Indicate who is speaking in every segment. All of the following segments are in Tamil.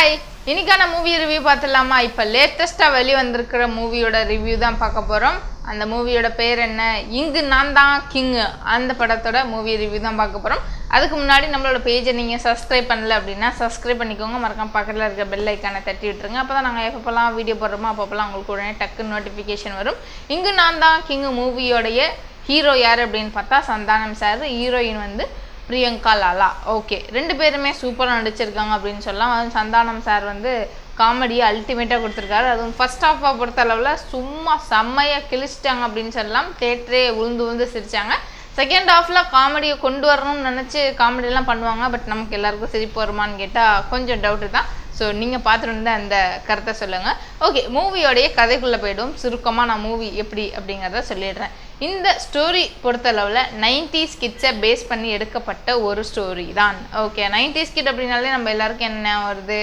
Speaker 1: ஹாய் இன்னைக்கான மூவி ரிவ்யூ பார்த்துடலாமா? இப்போ லேட்டஸ்ட்டாக வெளி வந்திருக்கிற மூவியோட ரிவ்யூ தான் பார்க்க போகிறோம் அந்த மூவியோட பேர் என்ன? இங்கு நான் தான் கிங்கு அந்த படத்தோட மூவி ரிவ்யூ தான் பார்க்க போகிறோம் அதுக்கு முன்னாடி நம்மளோட பேஜை நீங்கள் சப்ஸ்கிரைப் பண்ணல அப்படின்னா சப்ஸ்கிரைப் பண்ணிக்கோங்க. மறக்காம பக்கத்தில் இருக்க பெல் ஐக்கானை தட்டி விட்டுருங்க. அப்போ தான் நாங்கள் எப்பப்போலாம் வீடியோ போடுறோமோ அப்பப்போலாம் உங்களுக்கு உடனே டக்குன்னு நோட்டிஃபிகேஷன் வரும். இங்கு நான் தான் கிங்கு மூவியோடைய ஹீரோ யார் அப்படின்னு பார்த்தா சந்தானம் சார் ஹீரோயின் வந்து பிரியங்கா லாலா. ஓகே ரெண்டு பேருமே சூப்பராக நடிச்சிருக்காங்க அப்படின்னு சொல்லலாம். அதுவும் சந்தானம் சார் வந்து காமெடியை அல்டிமேட்டாக கொடுத்துருக்காரு. அதுவும் ஃபர்ஸ்ட் ஹாஃபாக பொறுத்த அளவில் சும்மா செம்மையாக கிழிச்சிட்டாங்க அப்படின்னு சொல்லலாம். தேட்டரே உளுந்து உளுந்து சிரிச்சாங்க. செகண்ட் ஹாஃபில் காமெடியை கொண்டு வரணும்னு நினச்சி காமெடியெல்லாம் பண்ணுவாங்க. பட் நமக்கு எல்லாருக்கும் சிரிப்பு வருமான்னு கேட்டால் கொஞ்சம் டவுட்டு தான். ஸோ நீங்கள் பார்த்துட்டு அந்த கருத்தை சொல்லுங்கள் ஓகே மூவியோடைய கதைக்குள்ளே போய்டும். சுருக்கமாக நான் மூவி எப்படி அப்படிங்கிறத சொல்லிடுறேன். இந்த ஸ்டோரி பொறுத்தளவில் நைன்டிஸ் கிட்ஸை பேஸ் பண்ணி எடுக்கப்பட்ட ஒரு ஸ்டோரி தான். ஓகே நைன்டிஸ் கிட் அப்படின்னாலே நம்ம எல்லாருக்கும் என்ன வருது?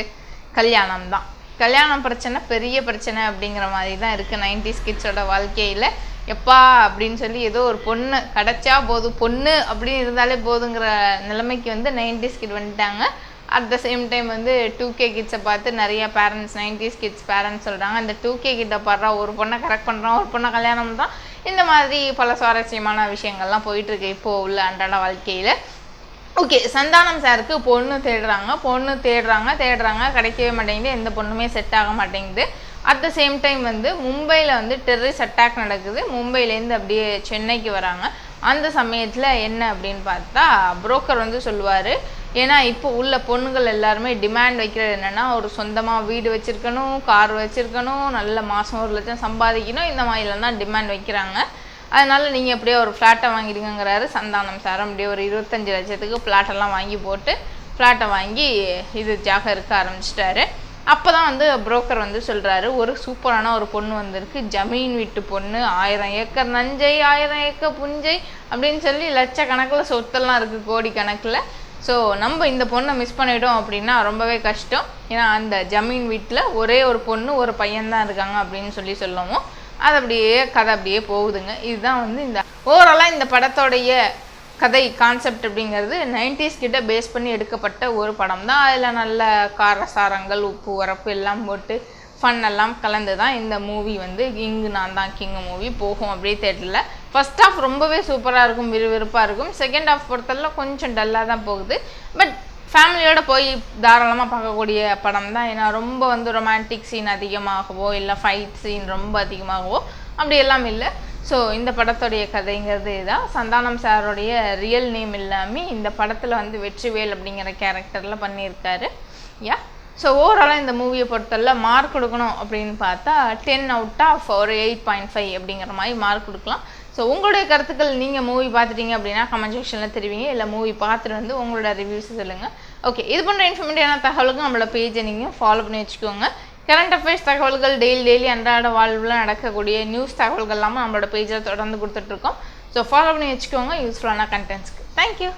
Speaker 1: கல்யாணம் தான். கல்யாணம் பிரச்சனை பெரிய பிரச்சனை அப்படிங்கிற மாதிரி தான் இருக்குது நைன்டிஸ் கிட்ஸோட வாழ்க்கையில். எப்பா அப்படின்னு சொல்லி ஏதோ ஒரு பொண்ணு கிடச்சா போதும் பொண்ணு அப்படின்னு இருந்தாலே போதுங்கிற நிலைமைக்கு வந்து நைன்டிஸ் கிட் வந்துட்டாங்க. அட் த சேம் டைம் வந்து டூ கே கிட்ஸை பார்த்து நிறைய பேரண்ட்ஸ் நைன்டிஸ் கிட்ஸ் பேரண்ட்ஸ் சொல்கிறாங்க அந்த டூ கே கிட்ட படுறா ஒரு பொண்ணை கரெக்ட் பண்ணுறான் ஒரு பொண்ணை கல்யாணம் தான் இந்த மாதிரி பல சுவாரஸ்யமான விஷயங்கள்லாம் போயிட்டுருக்கு இப்போது உள்ள அன்றாட வாழ்க்கையில். ஓகே சந்தானம் சாருக்கு பொண்ணு தேடுறாங்க. பொண்ணு தேடுறாங்க தேடுறாங்க. கிடைக்கவே மாட்டேங்குது. எந்த பொண்ணுமே செட் ஆக மாட்டேங்குது. அட் த சேம் டைம் வந்து மும்பையில் வந்து டெரரிஸ்ட் அட்டாக் நடக்குது. மும்பையிலேருந்து அப்படியே சென்னைக்கு வராங்க. அந்த சமயத்தில் என்ன அப்படின்னு பார்த்தா புரோக்கர் வந்து சொல்லுவார் ஏன்னா இப்போ உள்ள பொண்ணுங்கள் எல்லாருமே டிமாண்ட் வைக்கிறது என்னென்னா ஒரு சொந்தமாக வீடு வச்சுருக்கணும் கார் வச்சுருக்கணும் நல்ல மாதம் ஒரு லட்சம் சம்பாதிக்கணும் இந்த மாதிரிலாம் தான் டிமாண்ட் வைக்கிறாங்க. அதனால் நீங்கள் எப்படியோ ஒரு ஃப்ளாட்டை வாங்கிடுங்கிறாரு சந்தானம் சார் அப்படியே ஒரு இருபத்தஞ்சி லட்சத்துக்கு ஃப்ளாட்டெல்லாம் வாங்கி போட்டு ஃப்ளாட்டை வாங்கி இது ஜாக இருக்க ஆரம்பிச்சிட்டாரு. அப்போ தான் வந்து புரோக்கர் வந்து சொல்கிறாரு ஒரு சூப்பரான ஒரு பொண்ணு வந்திருக்கு. ஜமீன் வீட்டு பொண்ணு. ஆயிரம் ஏக்கர் நஞ்சை ஆயிரம் ஏக்கர் புஞ்சை. அப்படின்னு சொல்லி லட்சக்கணக்கில் சொத்தெல்லாம் இருக்குது கோடி கணக்கில் ஸோ நம்ம இந்த பொண்ணை மிஸ் பண்ணிட்டோம் அப்படின்னா ரொம்பவே கஷ்டம். ஏன்னா அந்த ஜமீன் வீட்டில் ஒரே ஒரு பொண்ணு ஒரு பையன்தான் இருக்காங்க அப்படின்னு சொல்லி சொல்லவும் அது அப்படியே கதை அப்படியே போகுதுங்க. இதுதான் வந்து இந்த ஓவராலாக இந்த படத்தோடைய கதை கான்செப்ட் அப்படிங்கிறது நைன்டிஸ் கிட்ட பேஸ் பண்ணி எடுக்கப்பட்ட ஒரு படம் தான். அதில் நல்ல காரசாரங்கள் உப்பு உரப்பு எல்லாம் போட்டு ஃபன் எல்லாம் கலந்து தான் இந்த மூவி வந்து இங்கு நான் தான் கிங்கு மூவி போகும் அப்படியே தேட்டரில் ஃபர்ஸ்ட் ஆஃப் ரொம்பவே சூப்பராக இருக்கும் விறுவிறுப்பாக இருக்கும். செகண்ட் ஆஃப் பொறுத்தவரை கொஞ்சம் டல்லாக தான் போகுது. பட் ஃபேமிலியோட போய் தாராளமாக பார்க்கக்கூடிய படம் தான். ஏன்னா ரொம்ப வந்து ரொமான்டிக் சீன் அதிகமாகவோ இல்லை ஃபைட் சீன் ரொம்ப அதிகமாகவோ அப்படி எல்லாம் இல்லை. ஸோ இந்த படத்துடைய கதைங்கிறது இதுதான் சந்தானம் சாரோடைய ரியல் நேம் இல்லாமல் இந்த படத்தில் வந்து வெற்றிவேல் அப்படிங்கிற கேரக்டரில் பண்ணியிருக்காரு. யா ஸோ ஓவராலாக இந்த மூவியை பொறுத்தவரை மார்க் கொடுக்கணும் அப்படின்னு பார்த்தா டென் அவுட் ஆஃப் ஒரு எயிட் பாயிண்ட் ஃபைவ் அப்படிங்கிற மாதிரி மார்க் கொடுக்கலாம். ஸோ உங்களுடைய கருத்துக்கள் நீங்கள் மூவி பார்த்துட்டீங்க அப்படின்னா கமெண்ட் செக்ஷனில் தெரிவிங்க. இல்லை மூவி பார்த்துட்டு வந்து உங்களோட ரிவ்யூஸ் சொல்லுங்கள் ஓகே இது போன்ற இன்ஃபர்மேட்டிவான தகவலுக்கும் நம்மளோட பேஜை நீங்கள் ஃபாலோ பண்ணி வச்சுக்கோங்க. கரண்ட் அஃபேர்ஸ் தகவல்கள் டெய்லி டெய்லி அன்றாட வாழ்வில் நடக்கக்கூடிய நியூஸ் தகவல்கள் எல்லாமே நம்மளோட பேஜில் தொடர்ந்து கொடுத்துட்ருக்கோம் ஸோ ஃபாலோ பண்ணி வச்சுக்கோங்க. யூஸ்ஃபுல்லான கண்டென்ட்ஸ்க்கு தேங்க்யூ